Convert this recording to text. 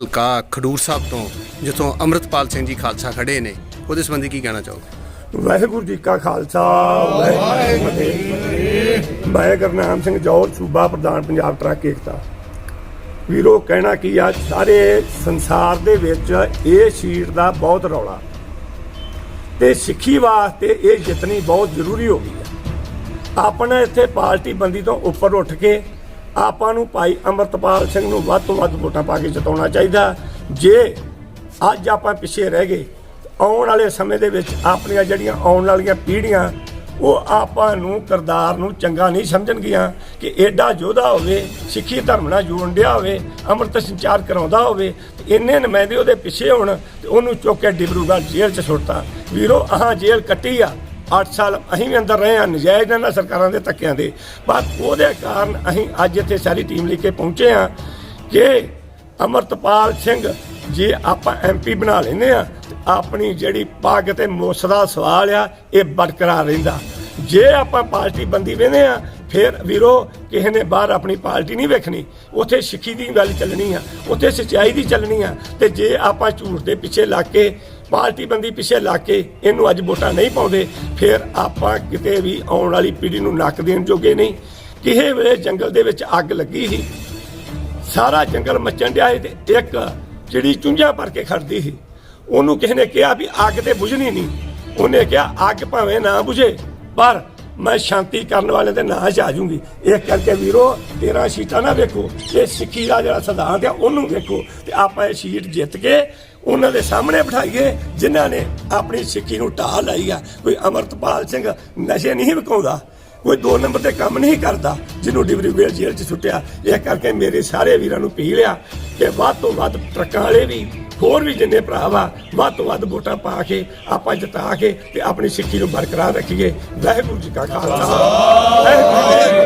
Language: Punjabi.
ਹਲਕਾ ਖਡੂਰ ਸਾਹਿਬ ਤੋਂ, ਜਿੱਥੋਂ ਅੰਮ੍ਰਿਤਪਾਲ ਸਿੰਘ ਜੀ ਖਾਲਸਾ ਖੜੇ ਨੇ, ਉਹਦੇ ਸੰਬੰਧੀ ਕੀ ਕਹਿਣਾ ਚਾਹੋਗੇ? ਵਾਹਿਗੁਰੂ ਜੀ ਕਾ ਖਾਲਸਾ, ਵਾਹਿਗੁਰੂ ਜੀ ਕੀ ਫਤਿਹ। ਮੈਂ ਗੁਰਨਾਮ ਸਿੰਘ ਜੌਹਰ, ਸੂਬਾ ਪ੍ਰਧਾਨ ਪੰਜਾਬ ਟਰੱਕ ਏਕਤਾ। ਵੀਰੋ, ਕਹਿਣਾ ਕੀ ਆ, ਸਾਰੇ ਸੰਸਾਰ ਦੇ ਵਿੱਚ ਇਹ ਸ਼ੀਟ ਦਾ ਬਹੁਤ ਰੌਲਾ। ਤੇ ਸਿੱਖੀ ਵਾਸਤੇ ਇਹ ਜਿੱਤਣੀ ਬਹੁਤ ਜ਼ਰੂਰੀ ਹੋ ਗਈ ਹੈ ਆਪਣਾ ਇੱਥੇ ਪਾਰਟੀ ਬੰਦੀ ਤੋਂ ਉੱਪਰ ਉੱਠ ਕੇ ਆਪਾਂ ਨੂੰ ਭਾਈ ਅਮਰਤਪਾਲ ਸਿੰਘ ਨੂੰ ਵੱਧ ਤੋਂ ਵੱਧ ਵੋਟਾਂ ਪਾ ਕੇ ਜਿਤਾਉਣਾ ਚਾਹੀਦਾ। ਜੇ ਅੱਜ ਆਪਾਂ ਪਿੱਛੇ ਰਹਿ ਗਏ, ਆਉਣ ਵਾਲੇ ਸਮੇਂ ਦੇ ਵਿੱਚ ਆਪਣੀਆਂ ਜਿਹੜੀਆਂ ਆਉਣ ਵਾਲੀਆਂ ਪੀੜ੍ਹੀਆਂ, ਉਹ ਆਪਾਂ ਨੂੰ ਕਰਦਾਰ ਨੂੰ ਚੰਗਾ ਨਹੀਂ ਸਮਝਣਗੀਆਂ ਕਿ ਐਡਾ ਯੋਧਾ ਹੋਵੇ, ਸਿੱਖੀ ਧਰਮ ਨਾਲ ਜੋੜ ਡਿਆ ਹੋਵੇ, ਅੰਮ੍ਰਿਤ ਸੰਚਾਰ ਕਰਾਉਂਦਾ ਹੋਵੇ ਇੰਨੇ ਨੁਮਾਇੰਦੇ ਉਹਦੇ ਪਿੱਛੇ ਹੋਣ ਤੇ ਉਹਨੂੰ ਚੁੱਕ ਕੇ ਡਿਬਰੂਗੜ੍ਹ ਜੇਲ੍ਹ 'ਚ ਸੁੱਟਤਾ। ਵੀਰੋ, ਆਹ ਜੇਲ੍ਹ ਕੱਟੀ ਆ। 8 ਸਾਲ ਅਸੀਂ ਵੀ ਅੰਦਰ ਰਹੇ ਹਾਂ, ਨਜਾਇਜ਼ ਇਹਨਾਂ ਸਰਕਾਰਾਂ ਦੇ ਧੱਕਿਆਂ ਦੇ। ਪਰ ਉਹਦੇ ਕਾਰਨ ਅਸੀਂ ਅੱਜ ਇੱਥੇ ਸਾਰੀ ਟੀਮ ਲੈ ਕੇ ਪਹੁੰਚੇ ਹਾਂ ਕਿ ਅਮਰਤਪਾਲ ਸਿੰਘ ਜੇ ਆਪਾਂ ਐਮਪੀ ਬਣਾ ਲੈਨੇ ਆ ਆਪਣੀ ਜਿਹੜੀ ਪੱਗ ਤੇ ਮੁੱਛ ਦਾ ਸਵਾਲ ਆ, ਇਹ ਬਰਕਰਾਰ ਰਹਿੰਦਾ। ਜੇ ਆਪਾਂ ਪਾਰਟੀ ਬੰਦੀ ਵੇਨੇ ਆ ਫਿਰ ਵੀਰੋ, ਕਿਸੇ ਨੇ ਬਾਹਰ ਆਪਣੀ ਪਾਰਟੀ ਨਹੀਂ ਵੇਖਣੀ। ਉੱਥੇ ਸਿੱਖੀ ਦੀ ਗੱਲ ਚੱਲਣੀ ਆ, ਉੱਥੇ ਸੱਚਾਈ ਦੀ ਚੱਲਣੀ ਆ। ਤੇ ਜੇ ਆਪਾਂ ਝੂਠ ਦੇ ਪਿੱਛੇ ਲੱਗ ਕੇ ਪਾਰਟੀ ਬੰਦੀ ਪਿੱਛੇ ਲੱਗ ਕੇ ਇਹਨੂੰ ਅੱਜ ਵੋਟਾਂ ਨਹੀਂ ਪਾਉਂਦੇ, ਫਿਰ ਆਪਾਂ ਕਿਤੇ ਵੀ ਆਉਣ ਵਾਲੀ ਪੀੜ੍ਹੀ ਨੂੰ ਨੱਕ ਦੇਣ ਜੋਗੇ ਨਹੀਂ। ਕਿਸੇ ਵੇਲੇ ਜੰਗਲ ਦੇ ਵਿੱਚ ਅੱਗ ਲੱਗੀ ਸੀ, ਸਾਰਾ ਜੰਗਲ ਮੱਚਣ ਡਿਆ ਸੀ ਤੇ ਇੱਕ ਜਿਹੜੀ ਚੁੰਝਾ ਭਰ ਕੇ ਖੜਦੀ ਸੀ, ਉਹਨੂੰ ਕਿਸੇ ਨੇ ਕਿਹਾ ਵੀ ਅੱਗ ਤੇ ਬੁਝਣੀ ਨਹੀਂ। ਉਹਨੇ ਕਿਹਾ, ਅੱਗ ਭਾਵੇਂ ਨਾ ਬੁਝੇ, ਪਰ ਮੈਂ ਸ਼ਾਂਤੀ ਕਰਨ ਵਾਲੇ ਦੇ ਨਾਂ 'ਚ ਆ ਜਾਊਂਗੀ। ਇਹ ਕਰਕੇ ਵੀਰੋ 13 ਸੀਟਾਂ ਨਾ ਵੇਖੋ, ਇਹ ਸਿੱਖੀ ਦਾ ਜਿਹੜਾ ਸਿਧਾਂਤ ਆ, ਉਹਨੂੰ ਵੇਖੋ ਤੇ ਆਪਾਂ ਇਹ ਸੀਟ ਜਿੱਤ ਕੇ ਉਹਨਾਂ ਦੇ ਸਾਹਮਣੇ ਬਿਠਾਈਏ, ਜਿਨ੍ਹਾਂ ਨੇ ਆਪਣੀ ਸਿੱਖੀ ਨੂੰ ਢਾਹ ਲਾਈ ਆ। ਕੋਈ ਅਮਰਤਪਾਲ ਸਿੰਘ ਨਸ਼ੇ ਨਹੀਂ ਵਿਕਾਉਂਦਾ, ਕੋਈ ਦੋ ਨੰਬਰ ਤੇ ਕੰਮ ਨਹੀਂ ਕਰਦਾ, ਜਿਹਨੂੰ ਡਿਬਰੀਗੇਲ ਜੇਲ੍ਹ 'ਚ ਸੁੱਟਿਆ। ਇਹ ਕਰਕੇ ਮੇਰੇ ਸਾਰੇ ਵੀਰਾਂ ਨੂੰ ਪੀ ਲਿਆ ਕਿ ਵੱਧ ਤੋਂ ਵੱਧ ਟਰੱਕਾਂ ਵਾਲੇ ਵੀ, ਹੋਰ ਵੀ ਜਿੰਨੇ ਭਰਾ ਵਾ, ਵੱਧ ਤੋਂ ਵੱਧ ਵੋਟਾਂ ਪਾ ਕੇ ਆਪਾਂ ਜਿਤਾ ਕੇ ਤੇ ਆਪਣੀ ਸਿੱਖੀ ਨੂੰ ਬਰਕਰਾਰ ਰੱਖੀਏ। ਵਾਹਿਗੁਰੂ ਜੀ ਕਾ ਖਾਲਸਾ। ਵਾਹਿਗੁਰੂ ਜੀ